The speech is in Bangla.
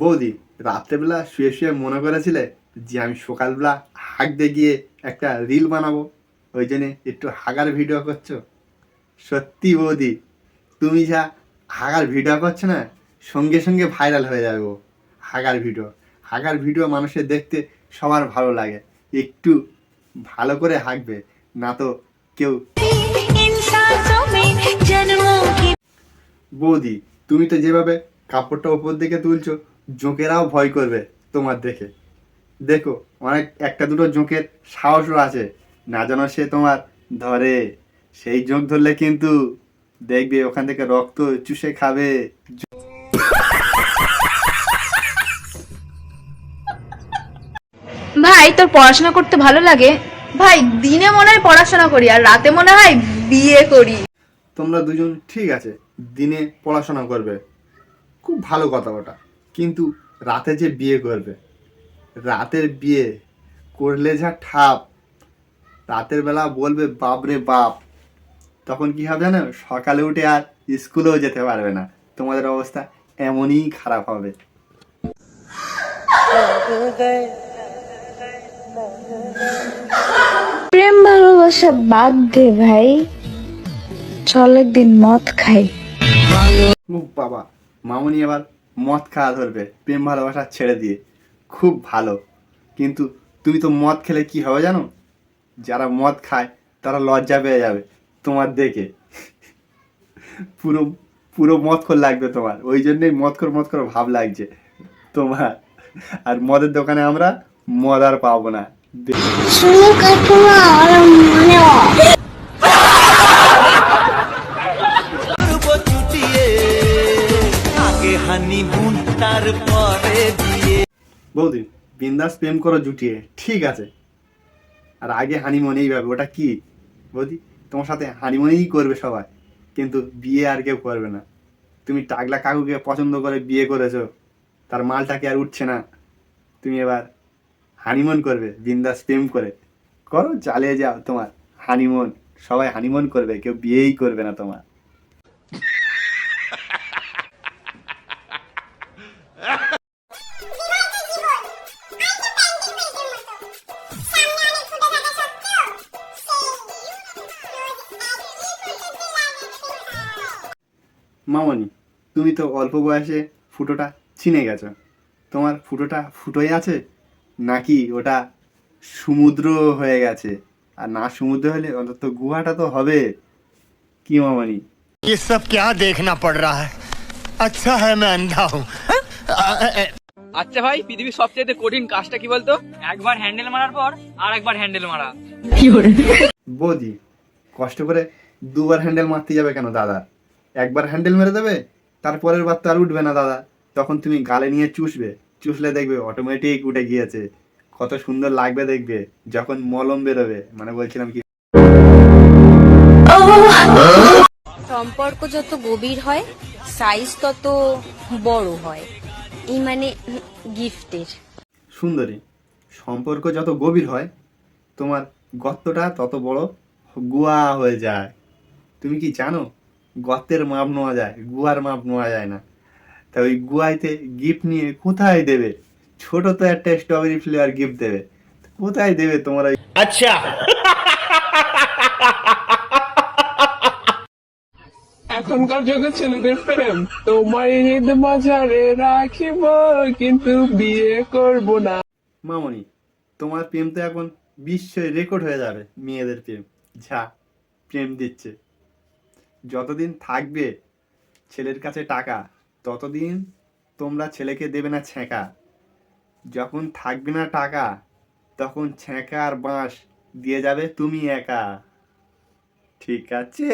বৌদি, রাত্রেবেলা শুয়ে শুয়ে মনে করেছিলে যে আমি সকালবেলা হাঁকতে গিয়ে একটা রিল বানাবো? ওই জন্যে একটু হাগার ভিডিও করছ? সত্যি বৌদি, তুমি যা হাগার ভিডিও করছ না, সঙ্গে সঙ্গে ভাইরাল হয়ে যাবে ও হাগার ভিডিও হাগার ভিডিও মানুষের দেখতে সবার ভালো লাগে। একটু ভালো করে হাঁকবে, না তো কেউ বৌদি, তুমি তো যেভাবে কাপড়টা ওপর দিকে তুলছো জোঁকেরাও ভয় করবে তোমার দেখে। দেখো অনেক একটা দুটো জোঁকের সাহসও আছে। না যেন সে তোমার ধরে। সেই জোঁক ধরলে কিন্তু দেখবে ওখান থেকে রক্ত চুষে খাবে। ভাই তোর পড়াশোনা করতে ভালো লাগে? ভাই দিনে মনে হয় পড়াশোনা করি আর রাতে মনে হয় বিয়ে করি। তোমরা দুজন ঠিক আছে দিনে পড়াশোনা করবে। খুব ভালো কথা ওটা। কিন্তু রাতে যে বিয়ে করবে রাতের বিয়ে করলে যা ঠাপ রাতের বেলা বলবে বাপ রে বাপ। তখন কি হবে জানো? সকালে উঠে আর স্কুলেও যেতে পারবে না। তোমাদের অবস্থা এমনই খারাপ হবে। প্রেম ভালোবাসা বাদ দে ভাই। চল একদিন মদ খাই। বাবা মামনি এবার মদ খাওয়া ধরবে, প্রেম ভালোবাসা ছেড়ে দিয়ে। খুব ভালো। কিন্তু তুমি তো মদ খেলে কি হবে জানো? যারা মদ খায়, তারা লজ্জা পেয়ে যাবে তোমার দেখে। পুরো পুরো মদখোর লাগবে তোমার। ওই জন্যই মদখোর মদখোর ভাব লাগছে তোমার। আর মদের দোকানে আমরা মদ আর পাবো না। হানিমুন তারপরে বিয়ে। বৌদি, বিন্দাস প্রেম করো জুটিয়ে, ঠিক আছে। আর আগে হানিমুনেই ভাবে, ওটা কি? বৌদি, তোমার সাথে হানিমুনেই করবে সবাই, কিন্তু বিয়ে আর কেউ করবে না। তুমি টাকলা কাকুকে পছন্দ করে বিয়ে করেছ, তার মালটাকে আর উঠছে না? তুমি এবার হানিমুন করবে, বিন্দাস প্রেম করে। করো চালিয়ে যাও তোমার হানিমুন। সবাই হানিমুন করবে, কেউ বিয়েই করবে না তোমার। মামনি তুমি তো অল্প বয়সে ফুটোটা চিনে গেছো তোমার ফুটোটা ফুটোই আছে নাকি ওটা সমুদ্র হয়ে গেছে আর না সমুদ্র হলে অন্তত গুহাটা তো হবে কি মামনি ये सब क्या देखना पड़ रहा है अच्छा है मैं अंधा हूँ আচ্ছা ভাই পৃথিবীর সবচেয়ে কঠিন কাজটা কি বলতো একবার হ্যান্ডেল মারার পর আর একবার হ্যান্ডেল মারা বৌদি কষ্ট করে দুবার হ্যান্ডেল মারতে যাবে কেন দাদা একবার হ্যান্ডেল মেরে দেবে তারপরের বার তো আর উঠবে না দাদা। তখন তুমি গালে নিয়ে চুষবে চুষলে দেখবে অটোমেটিক উঠে গিয়েছে। কত সুন্দর লাগবে দেখবে যখন মলম বেরোবে মানে বলছিলাম কি সম্পর্ক যত গভীর হয় সাইজ তত বড় হয়। এই মানে গিফটের সুন্দরী সম্পর্ক যত গভীর হয় তোমার গর্তটা তত বড় গুয়া হয়ে যায়। তুমি কি জানো? গর্তের মাপ নেওয়া যায় গুয়ার মাপ নেওয়া যায় না। তা ওই গুয়াইতে গিফট নিয়ে কোথায় দেবে? ছোট তো একটা স্ট্রবেরি ফ্লেভার গিফট দেবে। কোথায় দেবে তোমার আচ্ছা। এখনকার যুগে ছেলেদের প্রেম তোমার ঈদ রাখিব কিন্তু বিয়ে করব না। মামনি তোমার প্রেম তো এখন বিশ্বের রেকর্ড হয়ে যাবে মেয়েদের প্রেম। যা প্রেম দিচ্ছে। যতদিন থাকবে ছেলের কাছে টাকা ততদিন তোমরা ছেলেকে দেবে না ছেঁকা যখন থাকবে না টাকা তখন ছেঁকা আর বাঁশ দিয়ে যাবে তুমি একা ঠিক আছে